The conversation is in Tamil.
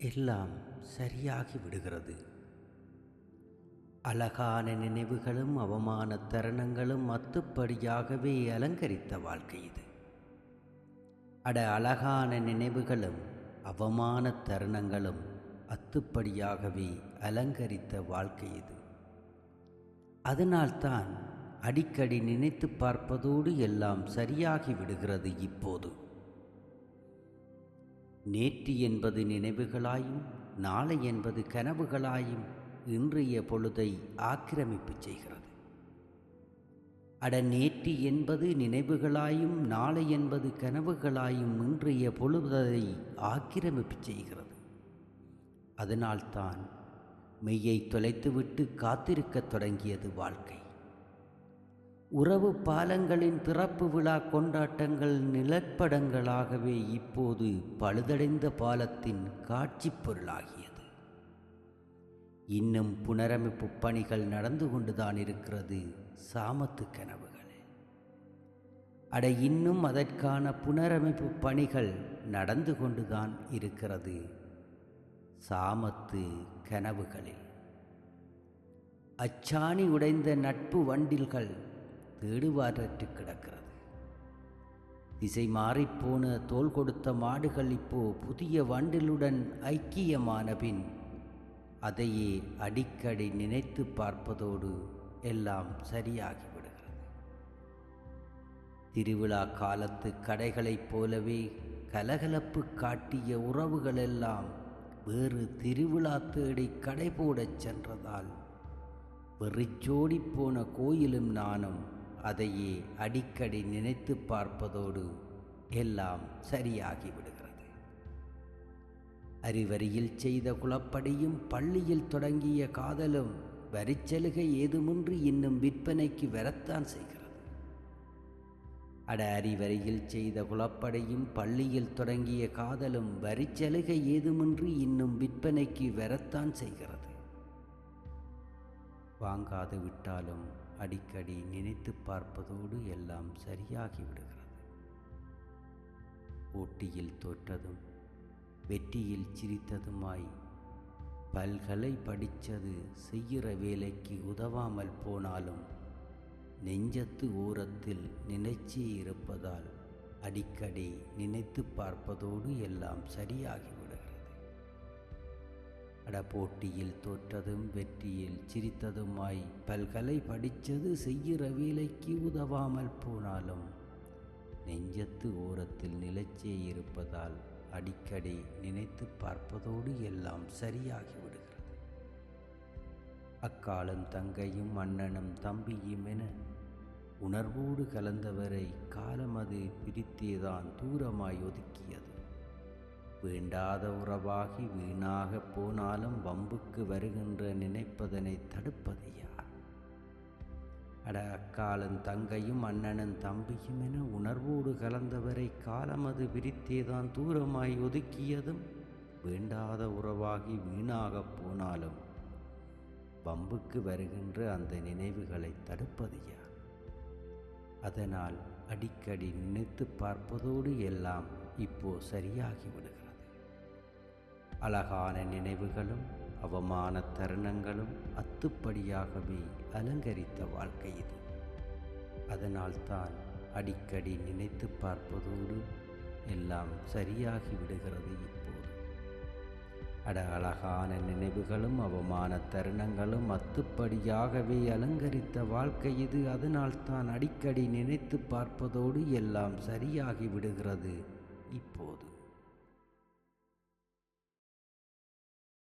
எல்லாம் சரியாகி விடுகிறது. அழகான நினைவுகளும் அவமான தருணங்களும் அத்துப்படியாகவே அலங்கரித்த வாழ்க்கை இது. அட அழகான நினைவுகளும் அவமான தருணங்களும் அத்துப்படியாகவே அலங்கரித்த வாழ்க்கை இது. அதனால்தான் அடிக்கடி நினைத்து பார்ப்பதோடு எல்லாம் சரியாகி விடுகிறது இப்போது. நேற்று என்பது நினைவுகளாயும் நாளை என்பது கனவுகளாயும் இன்றைய பொழுதை ஆக்கிரமிப்பு செய்கிறது. அட நேற்று என்பது நினைவுகளாயும் நாளை என்பது கனவுகளாயும் இன்றைய பொழுதை ஆக்கிரமிப்பு செய்கிறது. அதனால்தான் மெய்யை தொலைத்துவிட்டு காத்திருக்கத் தொடங்கியது வாழ்க்கை. உறவு பாலங்களின் திறப்பு விழா கொண்டாட்டங்கள் நிலப்படங்களாகவே இப்போது பழுதடைந்த பாலத்தின் காட்சி பொருளாகியது. இன்னும் புனரமைப்பு பணிகள் நடந்து கொண்டுதான் இருக்கிறது சாமத்து கனவுகளில் அட இன்னும் அதற்கான புனரமைப்பு பணிகள் நடந்து கொண்டுதான் இருக்கிறது சாமத்து கனவுகளில். அச்சாணி உடைந்த நட்பு வண்டில்கள் தேடுவாரற்று கிடக்கிறது. திசை மாறிப்போன தோல் கொடுத்த மாடுகள் இப்போ புதிய வண்டிலுடன் ஐக்கியமான பின் அதையே அடிக்கடி நினைத்து பார்ப்பதோடு எல்லாம் சரியாகிவிடுகிறது. திருவிழா காலத்து கடைகளைப் போலவே கலகலப்பு காட்டிய உறவுகளெல்லாம் வேறு திருவிழா தேடி கடை போடச் சென்றதால் வெறிச்சோடிப்போன கோயிலும் நானும் அதையே அடிக்கடி நினைத்து பார்ப்பதோடு எல்லாம் சரியாகி விடுகிறது. அறிவரியில் செய்த குலப்படியும் பள்ளியில் தொடங்கிய காதலும் வரிச்சலுகை ஏதுமின்றி இன்னும் விற்பனைக்கு வரத்தான் செய்கிறது. அட அறிவரியில் செய்த குலப்படையும் பள்ளியில் தொடங்கிய காதலும் வரிச்சலுகை ஏதுமின்றி இன்னும் விற்பனைக்கு வரத்தான் செய்கிறது. வாங்காது விட்டாலும் அடிக்கடி நினைத்து பார்ப்பதோடு எல்லாம் சரியாகிவிடுகிறது. போட்டியில் தோற்றதும் வெற்றியில் சிரித்ததுமாய் பல்கலை படித்தது செய்கிற வேலைக்கு உதவாமல் போனாலும் நெஞ்சத்து ஓரத்தில் நினைச்சி இருப்பதால் அடிக்கடி நினைத்து பார்ப்பதோடு எல்லாம் சரியாகி அட போட்டியில் தோற்றதும் வெற்றியில் சிரித்ததுமாய் பல்கலை படித்தது செய்கிற வேலைக்கு உதவாமல் போனாலும் நெஞ்சத்து ஓரத்தில் நிலைச்சே இருப்பதால் அடிக்கடி நினைத்து பார்ப்பதோடு எல்லாம் சரியாகி விடுகிறது அக்காலும் தங்கையும் அண்ணனும் தம்பியும் என உணர்வோடு கலந்தவரை காலம் அது பிரித்தேதான் தூரமாய் ஒதுக்கியது. வேண்டாத உறவாகி வீணாக போனாலும் வம்புக்கு வருகின்ற நினைப்பதனை தடுப்பது யார்? அட அக்காலும் தங்கையும் அண்ணனும் தம்பியும் என உணர்வோடு கலந்தவரை காலம் அது விரித்தேதான் தூரமாய் ஒதுக்கியதும் வேண்டாத உறவாகி வீணாக போனாலும் வம்புக்கு வருகின்ற அந்த நினைவுகளை தடுப்பது யார்? அதனால் அடிக்கடி நினைத்து பார்ப்பதோடு எல்லாம் இப்போ சரியாகிவிடுகிறது. அழகான நினைவுகளும் அவமான தருணங்களும் அத்துப்படியாகவே அலங்கரித்த வாழ்க்கை இது. அதனால்தான் அடிக்கடி நினைத்து பார்ப்பதோடு எல்லாம் சரியாகி விடுகிறது இப்போது. அட அழகான நினைவுகளும் அவமான தருணங்களும் அத்துப்படியாகவே அலங்கரித்த வாழ்க்கை இது. அதனால்தான் அடிக்கடி நினைத்து பார்ப்பதோடு எல்லாம் சரியாகி விடுகிறது இப்போது.